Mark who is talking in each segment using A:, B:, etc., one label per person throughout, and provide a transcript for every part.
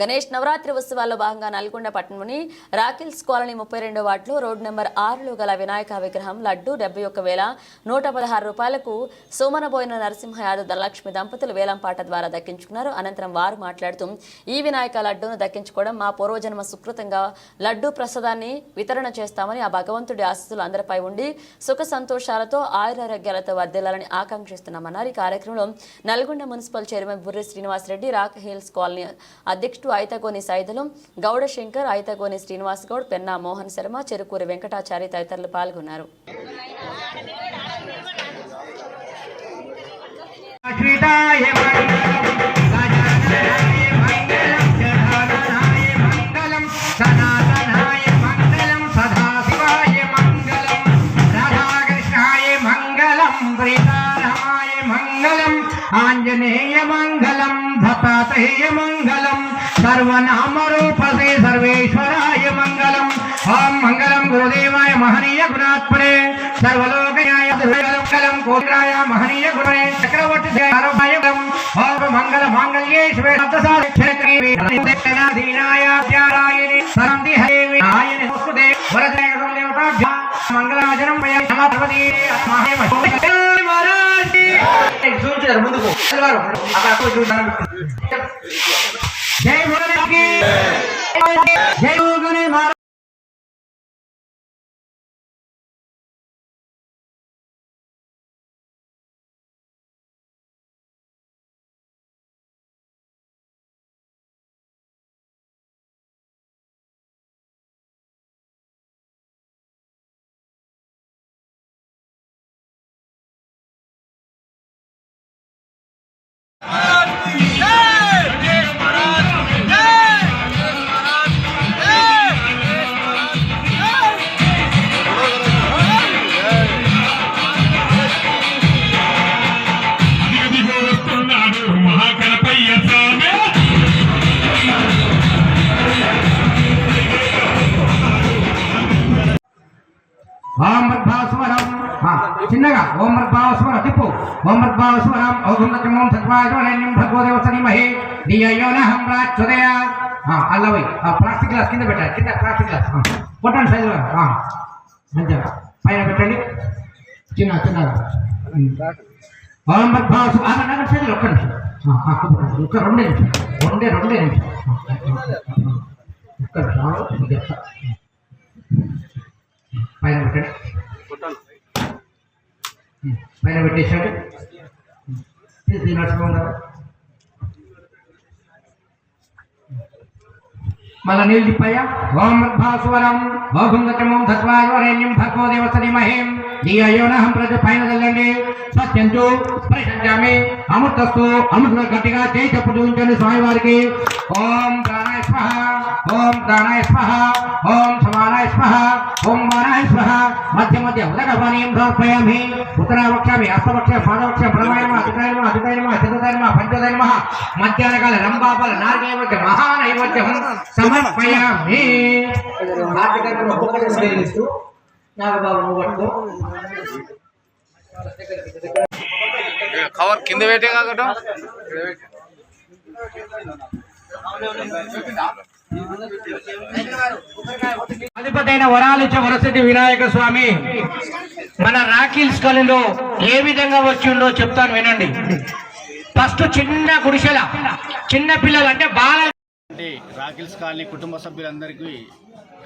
A: గణేష్ నవరాత్రి ఉత్సవాల్లో భాగంగా నల్గొండ పట్టణంలోని రాకిల్స్ కాలనీ ముప్పై రెండో వార్డులో రోడ్ నెంబర్ ఆరులో గల వినాయక విగ్రహం లడ్డు డెబ్బై ఒక్క వేల నూట పదహారు రూపాయలకు సోమనబోయిన నరసింహ యాదవ్ ధనలక్ష్మి దంపతులు వేలంపాట ద్వారా దక్కించుకున్నారు. అనంతరం వారు మాట్లాడుతూ ఈ వినాయక లడ్డూను దక్కించుకోవడం మా పూర్వజన్మ సుకృతంగా లడ్డూ ప్రసాదాన్ని వితరణ చేస్తామని ఆ భగవంతుడి ఆశీస్సులు అందరిపై ఉండి సుఖ సంతోషాలతో ఆయురారోగ్యాలతో వర్ధిల్లాలని ఆకాంక్షిస్తున్నామన్నారు. ఈ కార్యక్రమంలో Nalgonda municipal chairman Burri Srinivasa Reddy rock hills colony అధ్యక్షుడు ఇటు ఐతగోని సైదులం గౌడశంకర్ ఐతగోని శ్రీనివాస్ గౌడ్ పెన్నా మోహన్ శర్మ చెరుకూరి వెంకటాచారి తదితరులు పాల్గొన్నారు.
B: మంగళం ఆంజనేయ మంగళం ధతాతేయ మంగళం సర్వనామరూపే సర్వేశ్వరాయ మంగళం. ఓం మంగళం గురుదేవాయ మహనీయ గుణాత్మనే సర్వలోకయాయ మంగళం కోటిరాయ మహనీయ గుణే. చక్రవర్తి మంగళ మాంగళ్యే శ్వేత దీనాయ जय
C: भोले की जय भोले
B: महाराज మద్భాస్వరం చిన్నగా ఓం మద్భాస్వర తిప్పు ఓం మద్భాస్వరం ఔగుందచమోం సత్వాజోరణ్యం భగవదేవసని మహే దియయోనహం ప్రాచ్యుదయ అల్లవై ప్లాస్టిక్ గ్లాస్ కింద పెట్టాలి కింద ప్లాస్టిక్ గ్లాస్. కొట్టండి సైజు మంచిగా పైన పెట్టండి. చిన్న చిన్నగా ఓం మద్భాసు నగర సైజు ఒక్క నిమిషం. ఒక్క రెండే నిమిషం రెండే రెండే నిమిషం. ఒక్క నిమిషం. పైన పెట్టండి. పైన పెట్టేశాడు. ఇది నడుచుకోండి మళ్ళా నీళ్ళు తిప్పాయా? ఓం మద్భాసువరం ఓగుంగచమం ధత్వాజవరేణ్యం భర్గో దేవసని మహేం. దియోనహం ప్రజ పైన వెళ్ళండి సత్యంతు పరిశంజామి అమృతస్తు అమృత గట్టిగా చేయి చెప్పు చూపించండి స్వామివారికి. ఓం ప్రాణాయ స్వహ. ఓం ప్రాణాయ స్వహ ఓం సమానాయ స్వహ ఓం మానాయ స్వహ మధ్య మధ్య ఉదకపానీయం సమర్పయామి ఉత్తరావక్షామి అష్టవక్ష పాదవక్ష ప్రమాయమ అధికాయమ అధికాయమ చతుర్దైనమ పంచోదైనమ మధ్యాహ్నకాల రంభాపాల నాగైవత్య మహానైవత్యం సమర్పయామి. నాగబాబు పట్టుకో
D: కవర్ కింద పెట్టే కాకటం
B: అధిపతైన వరాలిచ్చ వరసతి వినాయక స్వామి. మన రాఖీల్స్ కాలనీలో ఏ విధంగా వచ్చిండో చెప్తాను వినండి. ఫస్ట్ చిన్న గుడిసెల చిన్న పిల్లలు అంటే బాల
D: అంటే రాకిల్స్ కాలనీ కుటుంబ సభ్యులందరికీ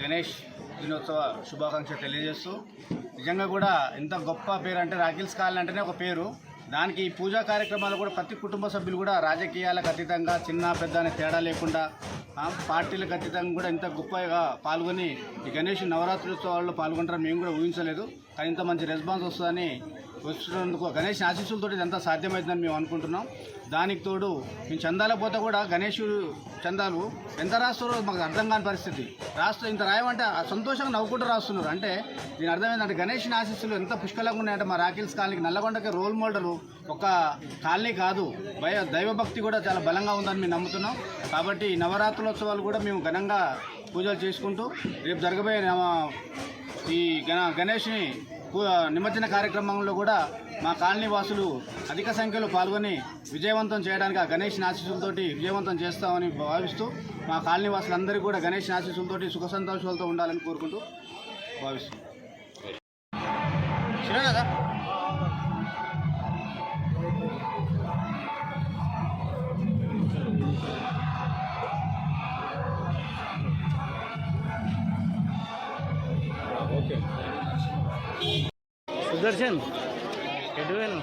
D: గణేష్ దినోత్సవ శుభాకాంక్షలు తెలియజేస్తూ నిజంగా కూడా ఎంత గొప్ప పేరు అంటే రాకిల్స్ కాలనీ అంటేనే ఒక పేరు. దానికి ఈ పూజా కార్యక్రమాలు కూడా ప్రతి కుటుంబ సభ్యులు కూడా రాజకీయాలకు అతీతంగా చిన్న పెద్ద అనే తేడా లేకుండా పార్టీలకు అతీతంగా కూడా ఇంత గొప్పగా పాల్గొని ఈ గణేష్ నవరాత్రోత్సవాల్లో పాల్గొంటారని మేము కూడా ఊహించలేదు. కానీ ఇంత మంచి రెస్పాన్స్ వస్తుందని వచ్చినందుకు గణేష్ ఆశీస్సులతో ఇదంతా సాధ్యమవుతుందని మేము అనుకుంటున్నాం. దానికి తోడు మేము చందాల పోతే కూడా గణేశుడు చందాలు ఎంత రాస్తారో మాకు అర్థం కాని పరిస్థితి. రాస్తూ ఇంత రాయమంటే ఆ సంతోషంగా నవ్వుకుంటూ రాస్తున్నారు. అంటే దీని అర్థమైందంటే ఏంటంటే గణేష్ ఆశీస్సులు ఎంత పుష్కలంగా ఉన్నాయంటే మా రాకిల్స్ కాలనీకి నల్లగొండకి రోల్ మోడల్ ఒక కాలనీ కాదు. భయ దైవభక్తి కూడా చాలా బలంగా ఉందని మేము నమ్ముతున్నాం. కాబట్టి నవరాత్రులోత్సవాలు కూడా మేము ఘనంగా పూజలు చేసుకుంటూ రేపు జరగబోయే ఈ గణ గణేష్ని నిమజ్జన కార్యక్రమంలో కూడా మా కాలనీ వాసులు అధిక సంఖ్యలో పాల్గొని విజయవంతం చేయడానికి ఆ గణేష్ ఆశీస్సులతోటి విజయవంతం చేస్తామని భావిస్తూ మా కాలనీ వాసులందరికీ కూడా గణేష్ ఆశీస్సులతోటి సుఖ సంతోషాలతో ఉండాలని కోరుకుంటూ భావిస్తున్నాం. సరేనా
E: సుదర్శన్ ఎటు పోయాను